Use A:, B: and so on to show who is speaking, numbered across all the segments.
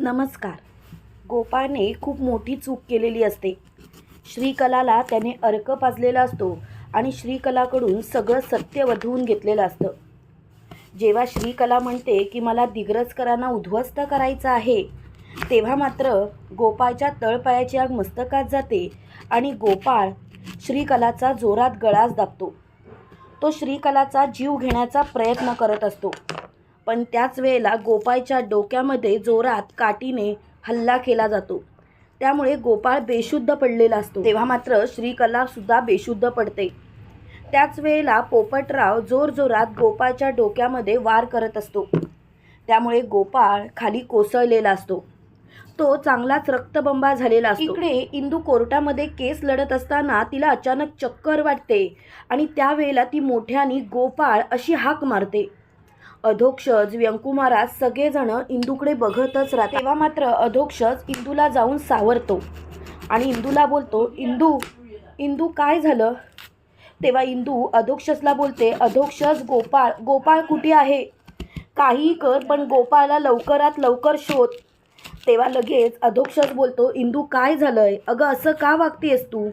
A: नमस्कार. गोपाळने खूप मोठी चूक केलेली असते. श्रीकलाला त्याने अर्क पाजलेला असतो आणि श्रीकलाकडून सगळं सत्य वधवून घेतलेलं असतं. जेव्हा श्रीकला म्हणते की मला दिग्रजकरांना उद्ध्वस्त करायचं आहे तेव्हा मात्र गोपाळच्या तळपायाची आग मस्तकात जाते आणि गोपाळ श्रीकलाचा जोरात गळाच दाबतो. तो श्रीकलाचा जीव घेण्याचा प्रयत्न करत असतो. पण त्याच वेळेला गोपाळच्या डोक्यामध्ये जोरात काठीने हल्ला केला जातो. त्यामुळे गोपाळ बेशुद्ध पडलेला असतो. तेव्हा मात्र श्रीकलासुद्धा बेशुद्ध पडते. त्याच वेळेला पोपटराव जोरजोरात गोपाळच्या डोक्यामध्ये वार करत असतो. त्यामुळे गोपाळ खाली कोसळलेला असतो. तो चांगलाच रक्तबंबा झालेला असतो. इकडे इंदू कोर्टामध्ये केस लढत असताना तिला अचानक चक्कर वाटते आणि त्यावेळेला ती मोठ्याने गोपाळ अशी हाक मारते. अधोक्षज व्यंकुमाराज सगळेजण इंदूकडे बघतच राहते तेव्हा मात्र अधोक्षज इंदूला जाऊन सावरतो आणि इंदूला बोलतो इंदू इंदू काय झालं? तेव्हा इंदू अधोक्षसला बोलते अधोक्षस गोपाळ गोपाळ कुठे आहे? काहीही कर पण गोपाळला लवकरात लवकर शोध. तेव्हा लगेच अधोक्षस बोलतो इंदू काय झालंय? अगं असं का वागतेस तू?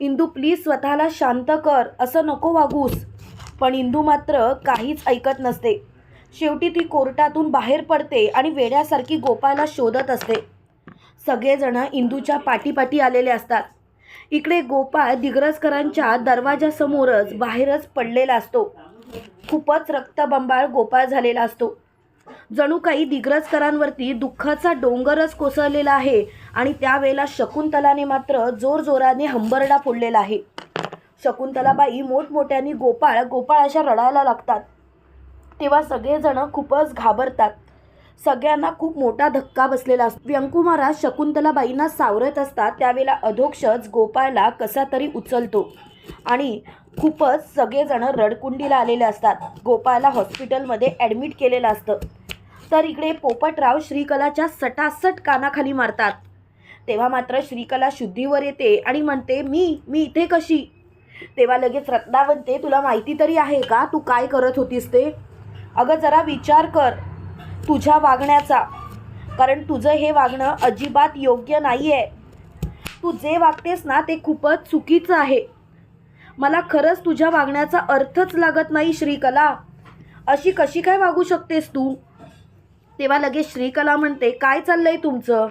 A: इंदू प्लीज स्वतःला शांत कर असं नको वागूस. पण इंदू मात्र काहीच ऐकत नसते. शेवटी ती कोर्टातून बाहेर पडते आणि वेड्यासारखी गोपाळला शोधत असते. सगळेजण इंदूच्या पाठीपाठी आलेले असतात. इकडे गोपाळ दिग्रजकरांच्या दरवाजासमोरच बाहेरच पडलेला असतो. खूपच रक्तबंबाळ गोपाळ झालेला असतो. जणू काही दिग्रजकरांवरती दुःखाचा डोंगरच कोसळलेला आहे आणि त्यावेळेला शकुंतलाने मात्र जोरजोराने हंबरडा फोडलेला आहे. शकुंतलाबाई मोठमोठ्याने गोपाळ गोपाळ अशा रडायला लागतात. तेव्हा सगळेजण खूपच घाबरतात. सगळ्यांना खूप मोठा धक्का बसलेला असतो. व्यंकुमाराज शकुंतलाबाईंना सावरत असतात. त्यावेळेला अधोक्षच गोपाळला कसा तरी उचलतो. आणि खूपच सगळेजण रडकुंडीला आलेले असतात. गोपाळला हॉस्पिटलमध्ये ॲडमिट केलेलं असतं. तर इकडे पोपटराव श्रीकलाच्या सटासट कानाखाली मारतात. तेव्हा मात्र श्रीकला शुद्धीवर येते आणि म्हणते मी मी इथे कशी? तेव्हा लगेच रत्नावंते तुला माहिती तरी आहे का? तू काय करत होतीस ते? अगं जरा विचार कर तुझ्या वागण्याचा. कारण तुझं हे वागणं अजिबात योग्य नाही आहे तू जे वागतेस ना ते खूपच चुकीचं आहे. मला खरंच तुझ्या वागण्याचा अर्थच लागत नाही श्रीकला. अशी कशी काय वागू शकतेस तू? तेव्हा लगेच श्रीकला म्हणते काय चाललं आहे तुमचं?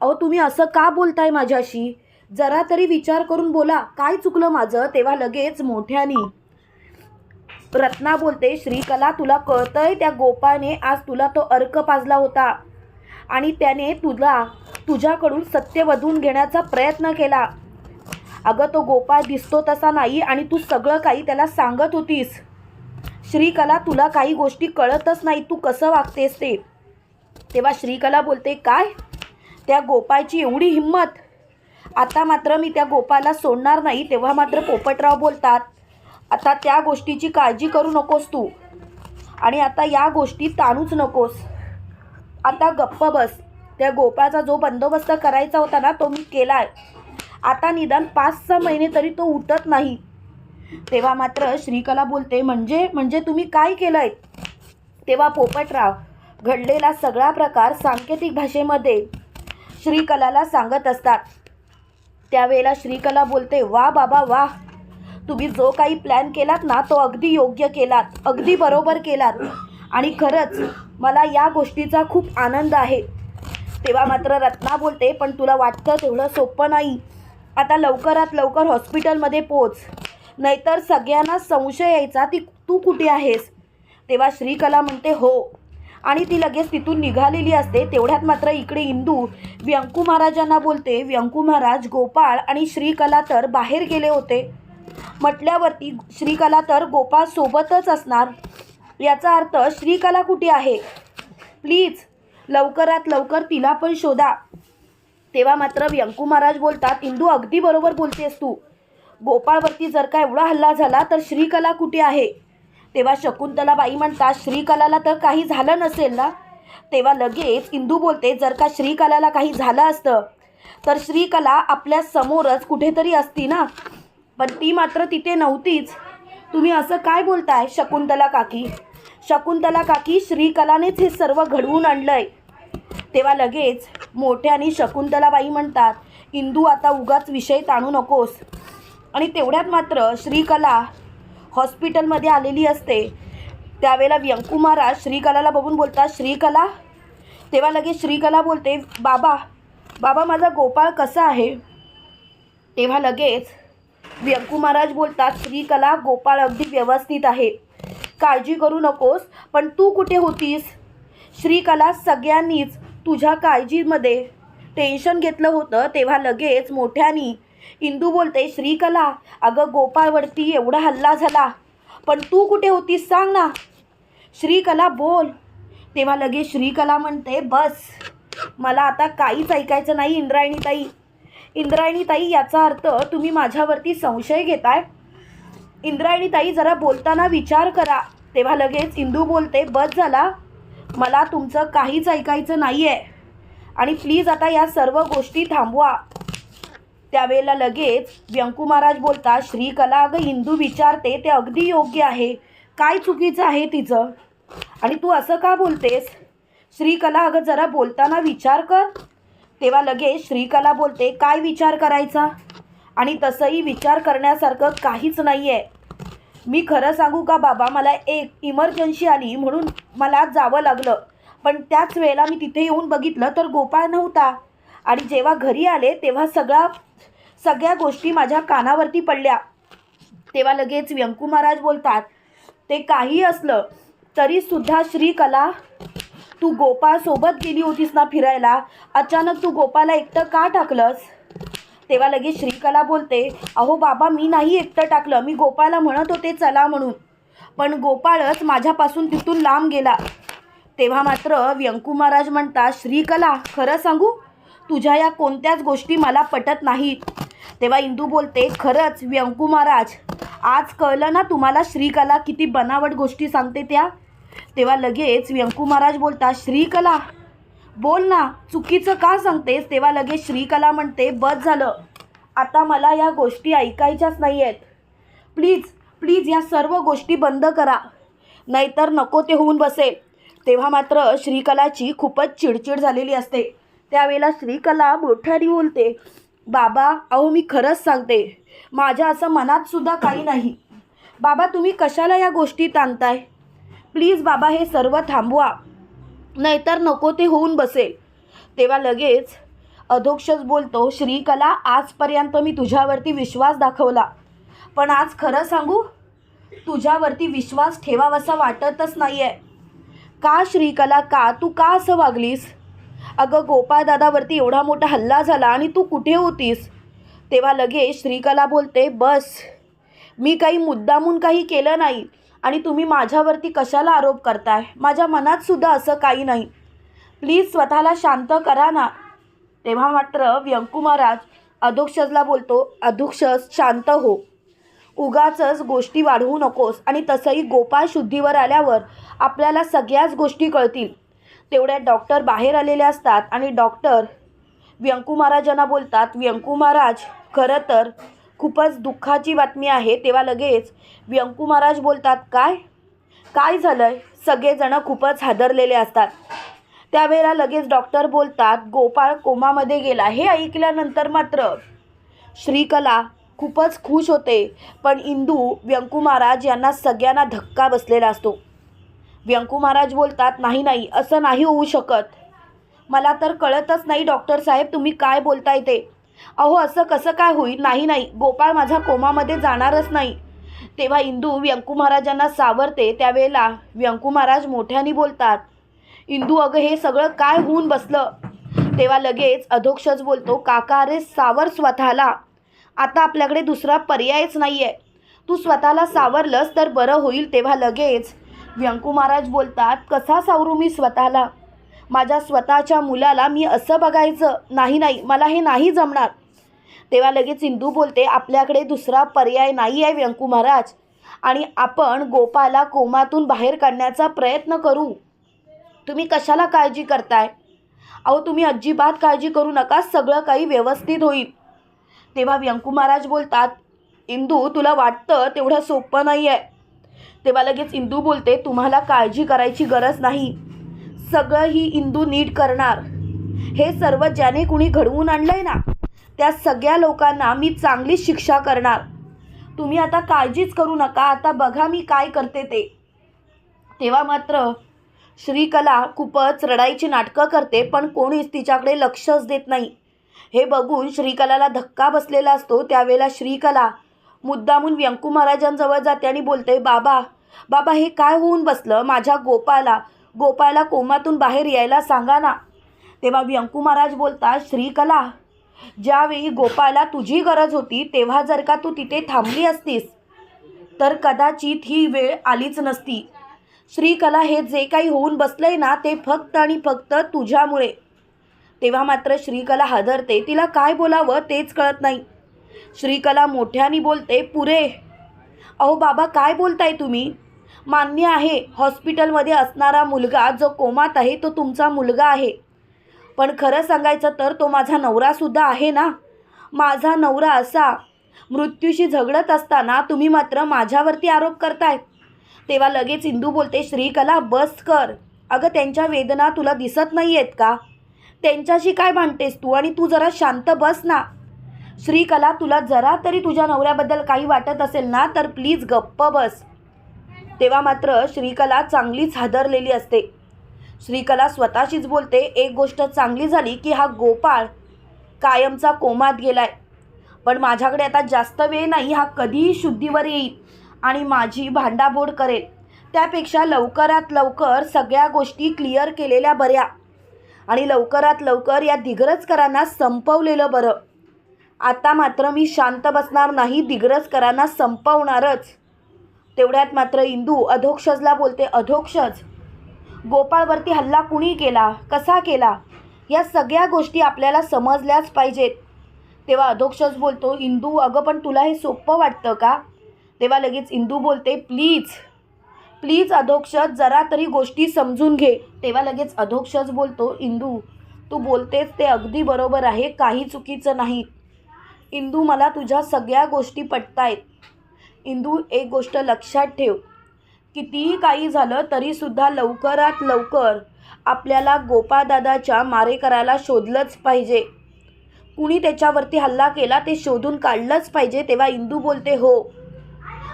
A: अहो तुम्ही असं का बोलताय माझ्याशी? जरा तरी विचार करून बोला. काय चुकलं माझं? तेव्हा लगेच मोठ्यानी रत्ना बोलते श्रीकला तुला कळतंय त्या गोपाने आज तुला तो अर्क पाजला होता. आणि त्याने तुला तुझ्याकडून सत्य वधून घेण्याचा प्रयत्न केला. अगं तो गोपाळ दिसतो तसा नाही आणि तू सगळं काही त्याला सांगत होतीस. श्रीकला तुला काही गोष्टी कळतच नाही तू कसं वागतेस ते? तेव्हा श्रीकला बोलते काय? त्या गोपाळची एवढी हिंमत? आता मात्र मी त्या गोपाळला सोडणार नाही तेव्हा मात्र पोपटराव बोलतात आता त्या गोष्टीची काळजी करू नकोस तू. आणि आता या गोष्टी ताणूच नकोस. आता गप्प बस. त्या गोपाळचा जो बंदोबस्त करायचा होता ना तो मी केला आहे आता निदान पाच सहा महिने तरी तो उठत नाही. तेव्हा मात्र श्रीकला बोलते म्हणजे म्हणजे तुम्ही काय केलं आहे तेव्हा पोपटराव घडलेला सगळा प्रकार सांकेतिक भाषेमध्ये. श्रीकलाला सांगत असतात. त्यावेळेला श्रीकला बोलते वा बाबा वा. तुम्ही जो काही प्लॅन केलात ना तो अगदी योग्य केलात अगदी बरोबर केलात. आणि खरंच मला या गोष्टीचा खूप आनंद आहे. तेव्हा मात्र रत्ना बोलते पण तुला वाटतं तेवढं सोपं नाही. आता लवकरात लवकर हॉस्पिटलमध्ये पोच. नाहीतर सगळ्यांना संशय यायचा ती तू कुठे आहेस? तेव्हा श्रीकला म्हणते हो. आणि ती लगेच तिथून निघालेली असते. तेवढ्यात मात्र इकडे इंदू व्यंकू महाराजांना बोलते. व्यंकू महाराज गोपाळ आणि श्रीकला तर बाहेर गेले होते. म्हटल्यावरती श्रीकला तर गोपाळ सोबतच असणार. याचा अर्थ श्रीकला कुठे आहे? प्लीज लवकरात लवकर तिला पण शोधा. तेव्हा मात्र व्यंकू महाराज बोलतात इंदू अगदी बरोबर बोलतेस तू. गोपाळवरती जर का एवढा हल्ला झाला तर श्रीकला कुठे आहे? तेव्हा शकुंतला बाई म्हणतात श्रीकलाला तर काही झालं नसेल ना? तेव्हा लगेच इंदू बोलते जर का श्रीकलाला काही झालं असतं तर श्रीकला आपल्या समोरच कुठेतरी असती ना? पण ती मात्र तिथे नव्हतीच. तुम्ही असं काय बोलताय शकुंतला काकी? शकुंतला काकी श्रीकलानेच हे सर्व घडवून आणलंय. तेव्हा लगेच मोठ्याने शकुंतलाबाई म्हणतात इंदू आता उगाच विषय ताणू नकोस. आणि तेवढ्यात मात्र श्रीकला हॉस्पिटलमध्ये आलेली असते. त्यावेळेला व्यंकू महाराज श्रीकलाला बघून बोलतात श्रीकला? तेव्हा लगेच श्रीकला बोलते बाबा बाबा माझा गोपाळ कसा आहे? तेव्हा लगेच व्यंकू महाराज बोलतात श्रीकला गोपाळ अगदी व्यवस्थित आहे. काळजी करू नकोस पण तू कुठे होतीस? श्रीकला सगळ्यांनीच तुझ्या काळजीमध्ये टेन्शन घेतलं होतं तेव्हा लगेच मोठ्यानी इंदू बोलते श्रीकला अगं गोपाळवरती एवढा हल्ला झाला पण तू कुठे होतीस सांग ना. श्रीकला बोल. तेव्हा लगेच श्रीकला म्हणते बस मला आता काहीच ऐकायचं नाही इंद्रायणीताई. इंद्रायणीताई इंद्रायणी ताई याचा अर्थ तुम्ही माझ्यावरती संशय घेताय. इंद्रायणी ताई जरा बोलताना विचार करा. तेव्हा लगेच इंदू बोलते बस झाला. मला तुमचं काहीच ऐकायचं नाही आहे आणि प्लीज आता या सर्व गोष्टी थांबवा. त्यावेळेला लगेच व्यंकू महाराज बोलतात श्रीकला अगं इंदू विचारते ते अगदी योग्य आहे. काय चुकीचं आहे तिचं? आणि तू असं का बोलतेस? श्रीकला अगं जरा बोलताना विचार कर. तेव्हा लगेच श्रीकला बोलते काय विचार करायचा? आणि तसंही विचार करण्यासारखं काहीच नाही आहे मी खरं सांगू का बाबा मला एक इमर्जन्सी आली म्हणून मला जावं लागलं. पण त्याच वेळेला मी तिथे येऊन बघितलं तर गोपाळ नव्हता. आणि जेव्हा घरी आले तेव्हा सगळा सगळ्या गोष्टी माझ्या कानावरती पडल्या. तेव्हा लगेच व्यंकू महाराज बोलतात ते काही असलं तरीसुद्धा श्रीकला तू गोपाळसोबत गेली होतीस ना फिरायला? अचानक तू गोपाला एकटं का टाकलंस? तेव्हा लगेच श्रीकला बोलते अहो बाबा मी नाही एकटं टाकलं. मी गोपाला म्हणत होते चला म्हणून. पण गोपाळच माझ्यापासून तिथून लांब गेला. तेव्हा मात्र व्यंकू महाराज म्हणतात श्रीकला खरं सांगू? तुझ्या या कोणत्याच गोष्टी मला पटत नाहीत. तेव्हा इंदू बोलते खरंच व्यंकू महाराज आज कळलं ना तुम्हाला श्रीकला किती बनावट गोष्टी सांगते त्या? तेव्हा लगेच व्यंकू महाराज बोलतात श्रीकला बोल ना चुकीचं का सांगतेस? तेव्हा लगेच श्रीकला म्हणते बस झालं. आता मला या गोष्टी ऐकायच्याच नाही आहेत प्लीज प्लीज या सर्व गोष्टी बंद करा. नाहीतर नको ते होऊन बसेल तेव्हा मात्र श्रीकलाची खूपच चिडचिड झालेली असते. त्यावेळेला श्रीकला मोठ्याने बोलते बाबा अहो मी खरंच सांगते. माझ्या असं मनातसुद्धा काही नाही. बाबा तुम्ही कशाला या गोष्टी ताणताय प्लीज बाबा हे सर्व थांबवा. नाहीतर नको ते होऊन बसेल. तेव्हा लगेच अधोक्षच बोलतो श्रीकला आजपर्यंत मी तुझ्यावरती विश्वास दाखवला. पण आज खरं सांगू? तुझ्यावरती विश्वास ठेवावासा वाटतच नाही आहे का श्रीकला का? तू का असं वागलीस? अगं गोपाळदादावरती एवढा मोठा हल्ला झाला आणि तू कुठे होतीस? तेव्हा लगेच श्रीकला बोलते बस. मी काही मुद्दामून काही केलं नाही. आणि तुम्ही माझ्यावरती कशाला आरोप करताय? माझ्या मनातसुद्धा असं काही नाही. प्लीज स्वतःला शांत करा ना. तेव्हा मात्र व्यंकू महाराज अधोक्षजला बोलतो अधोक्षज शांत हो. उगाचच गोष्टी वाढवू नकोस आणि तसंही गोपाळ शुद्धीवर आल्यावर आपल्याला सगळ्याच गोष्टी कळतील. तेवढ्यात डॉक्टर बाहेर आलेले असतात आणि डॉक्टर व्यंकू महाराजांना बोलतात व्यंकू महाराज खरं तर खूपच दुःखाची बातमी आहे. तेव्हा लगेच व्यंकू महाराज बोलतात काय? काय झालं आहे सगळेजणं खूपच हादरलेले असतात. त्यावेळेला लगेच डॉक्टर बोलतात गोपाळ कोमामध्ये गेला. हे ऐकल्यानंतर मात्र श्रीकला खूपच खुश होते. पण इंदू व्यंकू महाराज यांना सगळ्यांना धक्का बसलेला असतो. व्यंकू महाराज बोलतात नाही नाही असं नाही होऊ शकत. मला तर कळतच नाही डॉक्टर साहेब तुम्ही काय बोलताय ते? अहो असं कसं काय होईल? नाही नाही. गोपाळ माझा कोमामध्ये जाणारच नाही. तेव्हा इंदू व्यंकू महाराजांना सावरते त्यावेळेला व्यंकू महाराज मोठ्याने बोलतात इंदू अगं हे सगळं काय होऊन बसलं? तेव्हा लगेच अधोक्षच बोलतो काका अरे सावर स्वतःला. आता आपल्याकडे दुसरा पर्यायच नाही आहे तू स्वतःला सावरलंस तर बरं होईल. तेव्हा लगेच व्यंकू महाराज बोलतात कसा सावरू मी स्वतःला? माझ्या स्वतःच्या मुलाला मी असं बघायचं नाही नाही मला हे नाही जमणार. तेव्हा लगेच इंदू बोलते आपल्याकडे दुसरा पर्याय नाही आहे व्यंकू महाराज. आणि आपण गोपाला कोमातून बाहेर काढण्याचा प्रयत्न करू. तुम्ही कशाला काळजी करताय? अहो तुम्ही अजिबात काळजी करू नका सगळं काही व्यवस्थित होईल. तेव्हा व्यंकू महाराज बोलतात इंदू तुला वाटतं तेवढं सोपं नाही आहे तेव्हा लगेच इंदू बोलते तुम्हाला काळजी करायची गरज नाही. सगळं ही इंदू नीट करणार. हे सर्व ज्याने कुणी घडवून आणलंय ना त्या सगळ्या लोकांना मी चांगली शिक्षा करणार. तुम्ही आता काळजीच करू नका आता बघा मी काय करते ते. तेव्हा मात्र श्रीकला खूपच रडायची नाटकं करते पण कोणीच तिच्याकडे लक्षच देत नाही. हे बघून श्रीकलाला धक्का बसलेला असतो त्यावेळेला श्रीकला मुद्दामून व्यंकू महाराजांजवळ जाते आणि बोलते बाबा बाबा हे काय होऊन बसलं? माझ्या गोपाला गोपाळला कोमातून बाहेर यायला सांगा ना. तेव्हा व्यंकू महाराज बोलतात श्रीकला ज्यावेळी गोपाळला तुझी गरज होती तेव्हा जर का तू तिथे थांबली असतीस तर कदाचित ही वेळ आलीच नसती. श्रीकला हे जे काही होऊन बसलंय ना ते फक्त आणि फक्त तुझ्यामुळे. तेव्हा मात्र श्रीकला हादरते. तिला काय बोलावं तेच कळत नाही. श्रीकला मोठ्याने बोलते पुरे अहो बाबा काय बोलताय तुम्ही? मान्य आहे. हॉस्पिटलमध्ये असणारा मुलगा जो कोमात आहे तो तुमचा मुलगा आहे. पण खरं सांगायचं तर तो माझा नवरासुद्धा आहे ना? माझा नवरा असा मृत्यूशी झगडत असताना तुम्ही मात्र माझ्यावरती आरोप करताय. तेव्हा लगेच इंदू बोलते श्रीकला बस कर. अगं त्यांच्या वेदना तुला दिसत नाही आहेत का? त्यांच्याशी काय भांडतेस तू आणि तू जरा शांत बस ना. श्रीकला तुला जरा तरी तुझ्या नवऱ्याबद्दल काही वाटत असेल ना तर प्लीज गप्प बस. तेव्हा मात्र श्रीकला चांगलीच हादरलेली असते. श्रीकला स्वतःशीच बोलते एक गोष्ट चांगली झाली की हा गोपाळ कायमचा कोमात गेलाय. पण माझ्याकडे आता जास्त वेळ नाही हा कधीही शुद्धीवर येईल आणि माझी भांडाबोड करेल. त्यापेक्षा लवकरात लवकर सगळ्या गोष्टी क्लिअर केलेल्या बऱ्या आणि लवकरात लवकर या दिग्रजकरांना संपवलेलं बरं. आता मात्र मी शांत बसणार नाही दिग्रजकरांना संपवणारच. तेवढ्यात मात्र इंदू अधोक्षजला बोलते अधोक्षज गोपाळवरती हल्ला कुणी केला? कसा केला? या सगळ्या गोष्टी आपल्याला समजल्याच पाहिजेत. तेव्हा अधोक्षज बोलतो इंदू अगं पण तुला हे सोपं वाटतं का? तेव्हा लगेच इंदू बोलते प्लीज प्लीज अधोक्षज जरा तरी गोष्टी समजून घे. तेव्हा लगेच अधोक्षज बोलतो इंदू तू बोलतेस ते अगदी बरोबर आहे काही चुकीचं नाही. इंदू मला तुझ्या सगळ्या गोष्टी पटतायत. इंदू एक गोष्ट लक्षात ठेव. कितीही काही झालं तरीसुद्धा लवकरात लवकर आपल्याला गोपाळदादाच्या मारेकराला शोधलंच पाहिजे. कुणी त्याच्यावरती हल्ला केला ते शोधून काढलंच पाहिजे तेव्हा इंदू बोलते हो.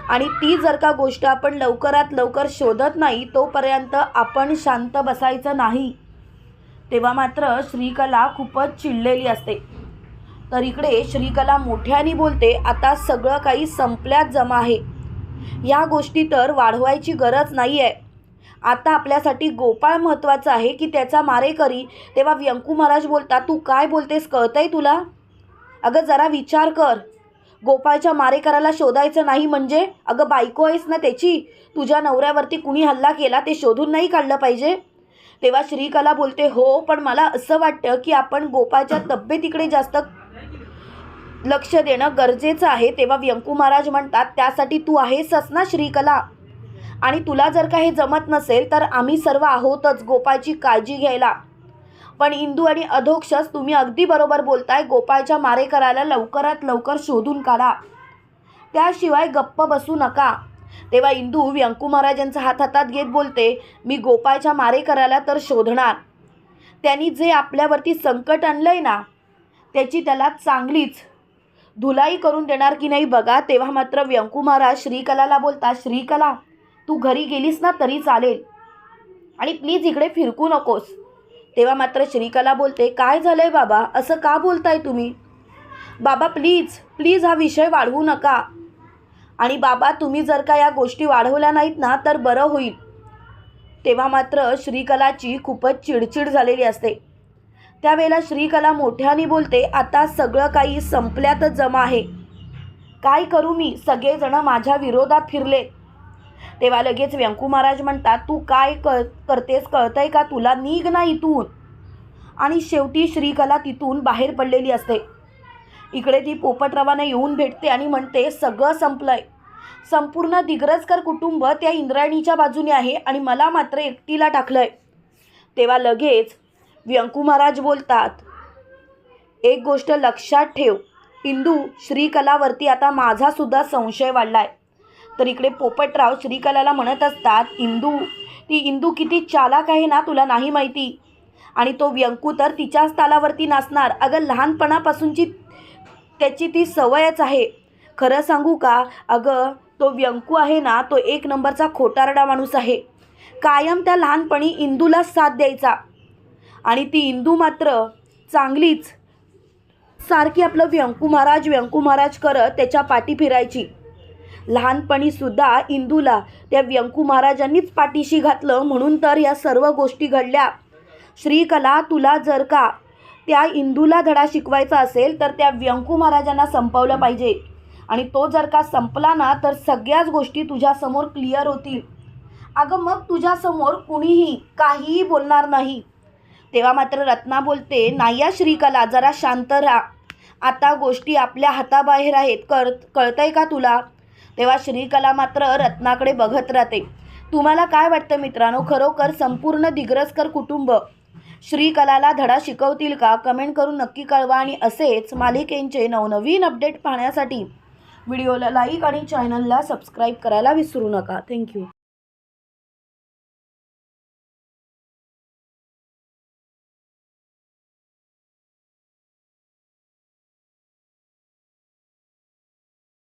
A: आणि ती जर का गोष्ट आपण लवकरात लवकर शोधत नाही तोपर्यंत आपण शांत बसायचं नाही. तेव्हा मात्र श्रीकला खूपच चिडलेली असते. तर इकडे श्रीकला मोठ्याने बोलते आता सगळं काही संपल्यात जमा आहे. या गोष्टी तर वाढवायची गरज नाही आहे आता आपल्यासाठी गोपाळ महत्त्वाचा आहे की त्याचा मारेकरी. तेव्हा व्यंकू महाराज बोलता तू काय बोलतेस? कळतंय तुला? अगं जरा विचार कर. गोपाळच्या मारेकराला शोधायचं नाही म्हणजे? अगं बायको आहेस ना त्याची? तुझ्या नवऱ्यावरती कुणी हल्ला केला ते शोधून नाही काढलं पाहिजे? तेव्हा श्रीकला बोलते हो पण मला असं वाटतं की आपण गोपाळच्या तब्येतीकडे जास्त लक्ष देणं गरजेचं आहे तेव्हा व्यंकू महाराज म्हणतात त्यासाठी तू आहेसच ना श्रीकला. आणि तुला जर का हे जमत नसेल तर आम्ही सर्व आहोतच गोपाळची काळजी घ्यायला. पण इंदू आणि अधोक्षस तुम्ही अगदी बरोबर बोलताय गोपाळच्या मारेकराला लवकरात लवकर शोधून काढा. त्याशिवाय गप्प बसू नका. तेव्हा इंदू व्यंकू महाराजांचा हात हातात घेत बोलते मी गोपाळच्या मारेकराला तर शोधणार. त्यांनी जे आपल्यावरती संकट आणलं आहे ना त्याची त्याला चांगलीच धुलाई करून देणार की नाही बघा. तेव्हा मात्र व्यंकू महाराज श्रीकलाला बोलता श्रीकला तू घरी गेलीस ना तरी चालेल. आणि प्लीज इकडे फिरकू नकोस. तेव्हा मात्र श्रीकला बोलते काय झालं आहे बाबा? असं का बोलताय तुम्ही? बाबा प्लीज प्लीज हा विषय वाढवू नका. आणि बाबा तुम्ही जर का या गोष्टी वाढवल्या नाहीत ना तर बरं होईल. तेव्हा मात्र श्रीकलाची खूपच चिडचिड झालेली असते. त्यावेळेला श्रीकला मोठ्याने बोलते आता सगळं काही संपल्यातच जमा आहे. काय करू मी? सगळेजणं माझ्या विरोधात फिरले. तेव्हा लगेच व्यंकू महाराज म्हणतात तू काय कर करतेस? कळतंय का? तुला निघ ना इथून. आणि शेवटी श्रीकला तिथून बाहेर पडलेली असते. इकडे ती पोपटरावाने येऊन भेटते आणि म्हणते सगळं संपलंय. संपूर्ण दिग्रजकर कुटुंब त्या इंद्रायणीच्या बाजूने आहे आणि मला मात्र एकटीला टाकलंय. तेव्हा लगेच व्यंकू महाराज बोलतात एक गोष्ट लक्षात ठेव. इंदू श्रीकलावरती आता माझासुद्धा संशय वाढला आहे तर इकडे पोपटराव श्रीकलाला म्हणत असतात इंदू ती इंदू किती चालाक आहे ना तुला नाही माहिती? आणि तो व्यंकू तर तिच्याच तालावरती नाचणार. अगं लहानपणापासूनची त्याची ती सवयच आहे. खरं सांगू का? अगं तो व्यंकू आहे ना तो एक नंबरचा खोटारडा माणूस आहे. कायम त्या लहानपणी इंदूलाच साथ द्यायचा. आणि ती इंदू मात्र चांगलीच सारखी आपलं व्यंकू महाराज व्यंकू महाराज करत त्याच्या पाठी फिरायची. लहानपणीसुद्धा इंदूला त्या व्यंकू महाराजांनीच पाठीशी घातलं. म्हणून तर या सर्व गोष्टी घडल्या. श्रीकला तुला जर का त्या इंदूला धडा शिकवायचा असेल तर त्या व्यंकू महाराजांना संपवलं पाहिजे. आणि तो जर का संपला ना तर सगळ्याच गोष्टी तुझ्यासमोर क्लिअर होतील. अगं मग तुझ्यासमोर कुणीही काहीही बोलणार नाही. तेव्हा मात्र रत्ना बोलते नाही या श्रीकला जरा शांत राहा. आता गोष्टी आपल्या हाताबाहेर आहेत कळ कळतंय का तुला? तेव्हा श्रीकला मात्र रत्नाकडे बघत राहते. तुम्हाला काय वाटतं मित्रांनो? खरोखर संपूर्ण दिग्रसकर कुटुंब श्रीकलाला धडा शिकवतील का? कमेंट करून नक्की कळवा आणि असेच मालिकेंचे नवनवीन अपडेट पाहण्यासाठी व्हिडिओला लाईक आणि चॅनलला सबस्क्राईब करायला विसरू नका. थँक्यू.